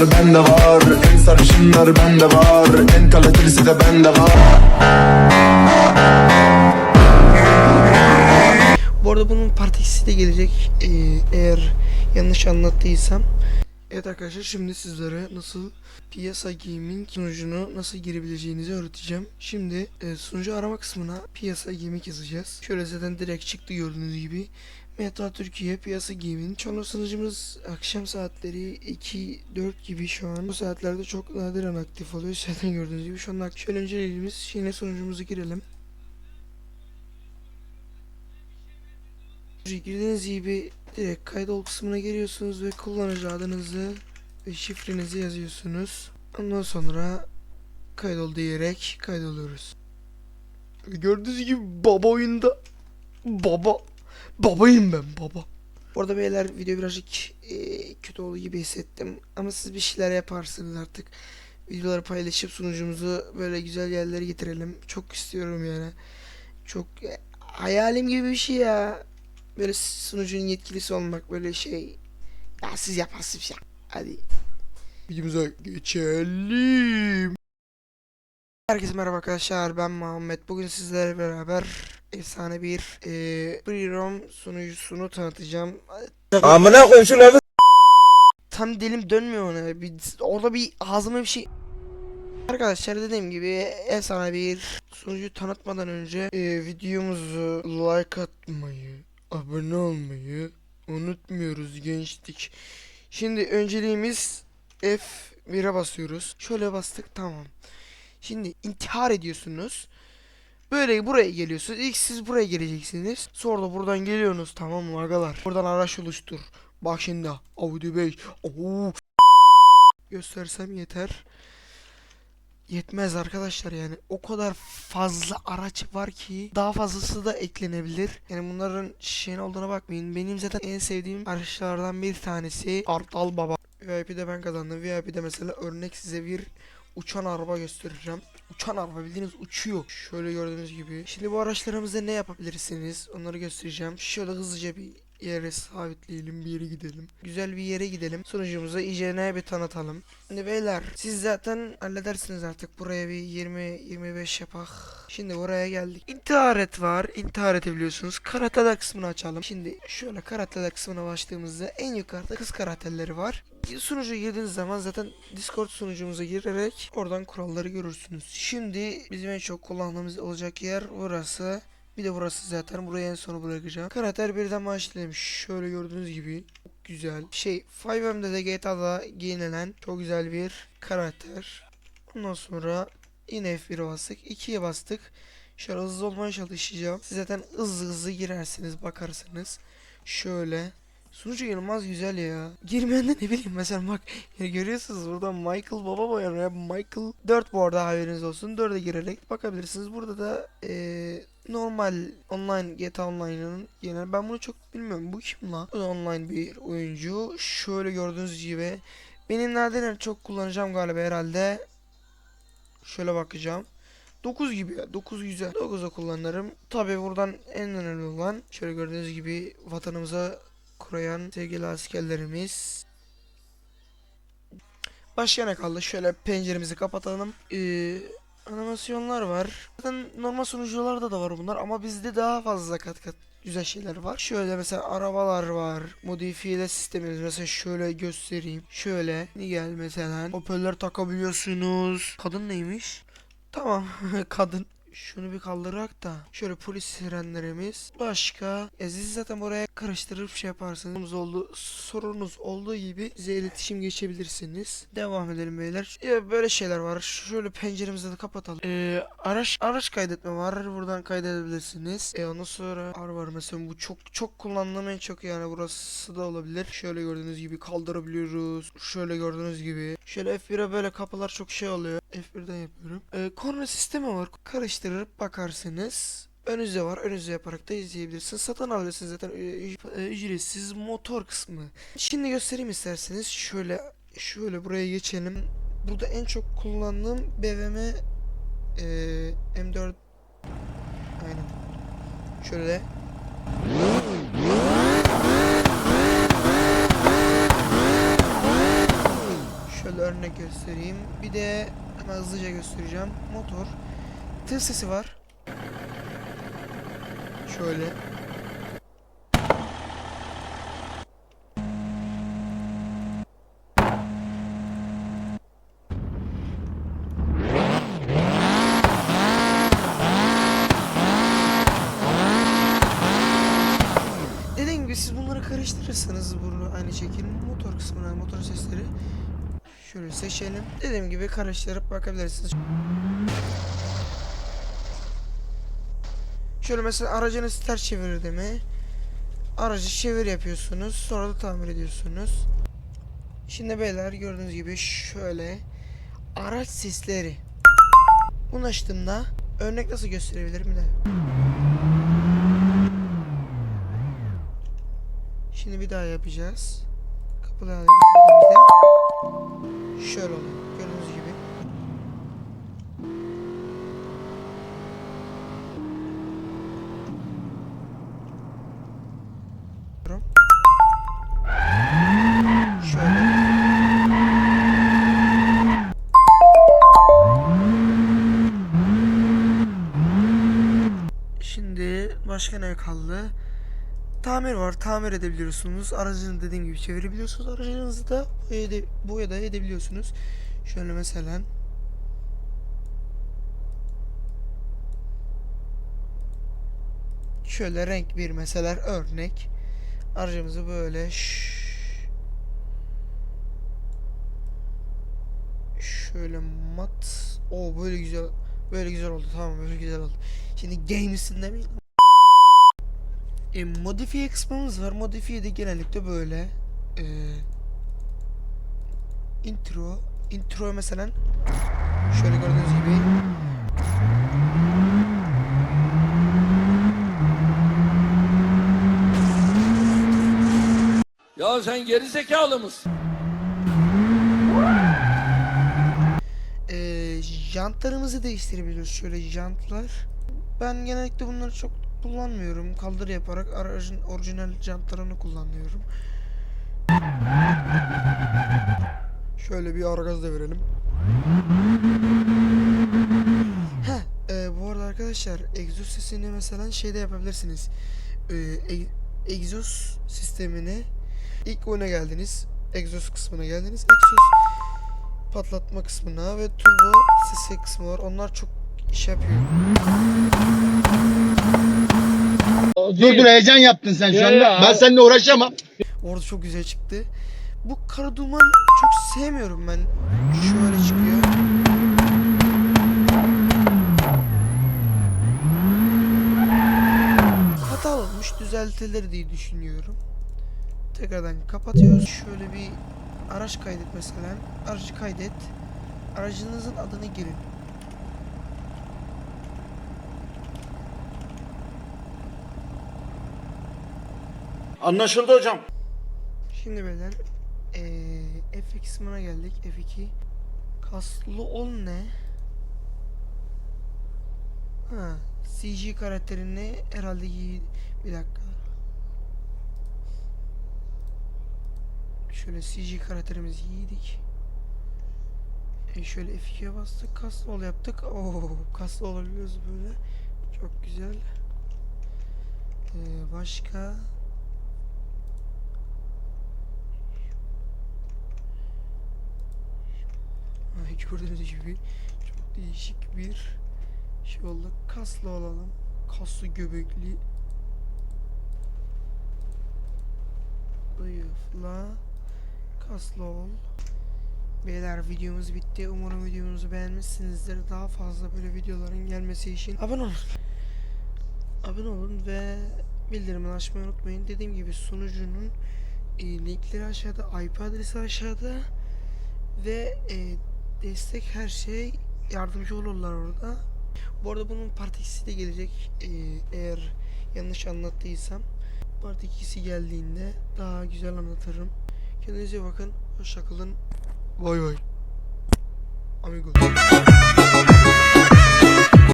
Bunlar bende var En sarışınlar bende var En kalitelisi de bende var Bu arada bunun partisi de gelecek ee, eğer yanlış anlattıysam. Evet arkadaşlar şimdi sizlere nasıl piyasa gaming sunucunu nasıl girebileceğinizi öğreteceğim. Şimdi e, sunucu arama kısmına piyasa gaming yazacağız. Şöyle zaten direkt çıktı gördüğünüz gibi. Meta Türkiye piyasa. Şu an sunucumuz akşam saatleri 2-4 gibi şu an. Bu saatlerde çok nadiren aktif oluyor. Zaten gördüğünüz gibi şu an şöyle önceliğimiz yine sunucumuza girelim. Girdiğiniz gibi direkt kaydol kısmına giriyorsunuz ve kullanıcı adınızı ve şifrenizi yazıyorsunuz. Ondan sonra kaydol diyerek kaydoluyoruz. Gördüğünüz gibi baba oyunda baba babayım ben baba. Orada beyler video birazcık eee, kötü olduğu gibi hissettim ama siz bir şeyler yaparsınız artık. Videoları paylaşıp sunucumuzu böyle güzel yerlere getirelim. Çok istiyorum yani. Çok e, hayalim gibi bir şey ya böyle sunucunun yetkilisi olmak böyle şey ya siz yaparsınız ya hadi videomuza geçelim Herkese merhaba arkadaşlar ben Muhammed bugün sizlerle beraber efsane bir e, Free Roam sunucusunu tanıtacağım Amına koyayım şu lafı tam dilim dönmüyor ona bir, orada bir ağzıma bir şey Arkadaşlar dediğim gibi efsane bir sunucu tanıtmadan önce e, videomuzu like atmayı, abone olmayı unutmuyoruz gençlik. Şimdi önceliğimiz F1'e basıyoruz. Şöyle bastık tamam. Şimdi intihar ediyorsunuz. Böyle buraya geliyorsunuz. İlk siz buraya geleceksiniz. Sonra da buradan geliyorsunuz tamam mı agalar? Buradan araç oluştur. Bak şimdi Audi 5. Oo. Göstersem yeter. Yetmez arkadaşlar yani o kadar fazla araç var ki daha fazlası da eklenebilir. Yani bunların şeyin olduğuna bakmayın. Benim zaten en sevdiğim araçlardan bir tanesi Kartal Baba. VIP'de ben kazandım. VIP'de mesela örnek size bir uçan araba göstereceğim. Uçan araba bildiğiniz uçuyor. Şöyle gördüğünüz gibi. Şimdi bu araçlarımızda ne yapabilirsiniz? Onları göstereceğim. Şöyle hızlıca bir yere sabitleyelim bir yere gidelim. Güzel bir yere gidelim. Sunucumuza IJN bir tanıtalım. Şimdi beyler siz zaten halledersiniz artık. Buraya bir 20-25 yapak. Şimdi buraya geldik. İntihar var. İntihar edebiliyorsunuz. Karatede kısmını açalım. Şimdi şöyle karatede kısmına başladığımızda en yukarıda kız karateleri var. Sunucu girdiğiniz zaman zaten Discord sunucumuza girerek oradan kuralları görürsünüz. Şimdi bizim en çok kullandığımız olacak yer burası. Bir de burası zaten buraya en sonu bırakacağım. Karakter birden başlayalım. Şöyle gördüğünüz gibi çok güzel. Şey 5M'de de GTA'da giyinilen çok güzel bir karakter. Ondan sonra yine F1'e bastık. 2'ye bastık. Şöyle hızlı olmaya çalışacağım. Siz zaten hızlı hızlı girersiniz bakarsınız. Şöyle. Sunucu inanılmaz güzel ya. Girmeyen de ne bileyim mesela bak görüyorsunuz burada Michael Baba boyanıyor. ya. Michael 4 bu arada haberiniz olsun. 4'e girerek bakabilirsiniz. Burada da eee, normal online GTA Online'ın genel ben bunu çok bilmiyorum. Bu kim lan? Bu da online bir oyuncu. Şöyle gördüğünüz gibi benim nadiren çok kullanacağım galiba herhalde. Şöyle bakacağım. 9 gibi ya. 9 güzel. 9'a kullanırım. Tabi buradan en önemli olan şöyle gördüğünüz gibi vatanımıza koruyan sevgili askerlerimiz. Başka ne kaldı? Şöyle penceremizi kapatalım. Ee, animasyonlar var. Zaten normal sunucularda da var bunlar ama bizde daha fazla kat kat güzel şeyler var. Şöyle mesela arabalar var. Modifiyeli sistemimiz mesela şöyle göstereyim. Şöyle gel mesela. Hoparlör takabiliyorsunuz. Kadın neymiş? Tamam kadın. Şunu bir kaldırak da. Şöyle polis sirenlerimiz. Başka. Ya siz zaten buraya karıştırıp şey yaparsınız. Oldu, sorunuz olduğu gibi bize iletişim geçebilirsiniz. Devam edelim beyler. Ya böyle şeyler var. Şöyle penceremizi de kapatalım. Ee, araç araç kaydetme var. Buradan kaydedebilirsiniz. E ondan sonra ar var mesela bu çok çok kullandığım en çok yani burası da olabilir. Şöyle gördüğünüz gibi kaldırabiliyoruz. Şöyle gördüğünüz gibi. Şöyle F1'e böyle kapılar çok şey oluyor. F1'den yapıyorum. Ee, korna sistemi var. Karıştırıp bakarsınız. Önünüzde var. Önünüzde yaparak da izleyebilirsiniz. Satın alabilirsiniz zaten e, ücretsiz motor kısmı. Şimdi göstereyim isterseniz. Şöyle şöyle buraya geçelim. Burada en çok kullandığım BMW e, M4 Aynen. Şöyle. Şöyle göstereyim. Bir de hemen hızlıca göstereceğim. Motor. Tır sesi var. Şöyle. Dediğim gibi siz bunları karıştırırsanız bunu aynı şekilde motor kısmına motor sesleri şöyle seçelim. Dediğim gibi karıştırıp bakabilirsiniz. Şöyle mesela aracınız ters çevirdi mi? Aracı çevir yapıyorsunuz. Sonra da tamir ediyorsunuz. Şimdi beyler gördüğünüz gibi şöyle araç sesleri. Bunu açtığımda örnek nasıl gösterebilirim de. Şimdi bir daha yapacağız. Hale getirdiğimizde şöyle oluyor. Gördüğünüz gibi. Şöyle. Şimdi başka ne kaldı? Tamir var. Tamir edebiliyorsunuz. Aracını dediğim gibi çevirebiliyorsunuz. Aracınızı da boya da edebiliyorsunuz. Şöyle mesela Şöyle renk bir mesela örnek. Aracımızı böyle şöyle mat. O böyle güzel böyle güzel oldu. Tamam böyle güzel oldu. Şimdi games'in demeyin. E, modifiye kısmımız var. Modifiye de genellikle böyle. E, intro. Intro mesela şöyle gördüğünüz sen geri zekalı mısın? E, jantlarımızı değiştirebiliyoruz. Şöyle jantlar. Ben genellikle bunları çok kullanmıyorum. Kaldır yaparak aracın orijinal jantlarını kullanıyorum. Şöyle bir ara gaz da verelim. Heh, e, bu arada arkadaşlar egzoz sesini mesela şeyde yapabilirsiniz. E, e- egzoz sistemini ilk oyuna geldiniz. Egzoz kısmına geldiniz. Egzoz patlatma kısmına ve turbo sesi kısmı var. Onlar çok iş yapıyor. Dur dur heyecan yaptın sen şu anda. Ben seninle uğraşamam. Orada çok güzel çıktı. Bu kara duman çok sevmiyorum ben. Şöyle çıkıyor. Hata olmuş düzeltilir diye düşünüyorum. Tekrardan kapatıyoruz. Şöyle bir araç kaydet mesela. Aracı kaydet. Aracınızın adını girin. Anlaşıldı hocam. Şimdi beyler eee F2 kısmına geldik. F2 kaslı ol ne? Ha, CG karakterini herhalde. Bir dakika. Şöyle CG karakterimizi giydik. E şöyle F2'ye bastık. Kaslı ol yaptık. Oo, kaslı olabiliyoruz böyle. Çok güzel. Ee, başka Gördüğünüz gibi çok değişik bir şey oldu. Kaslı olalım. Kaslı göbekli. Zayıfla. Kaslı ol. Beyler videomuz bitti. Umarım videomuzu beğenmişsinizdir. Daha fazla böyle videoların gelmesi için abone olun. Abone olun ve bildirimleri açmayı unutmayın. Dediğim gibi sunucunun e, linkleri aşağıda, IP adresi aşağıda ve e, destek her şey yardımcı olurlar orada. Bu arada bunun part 2'si de gelecek. Ee, eğer yanlış anlattıysam. Part 2'si geldiğinde daha güzel anlatırım. Kendinize bakın. Hoşçakalın. Bay bay. Amigos.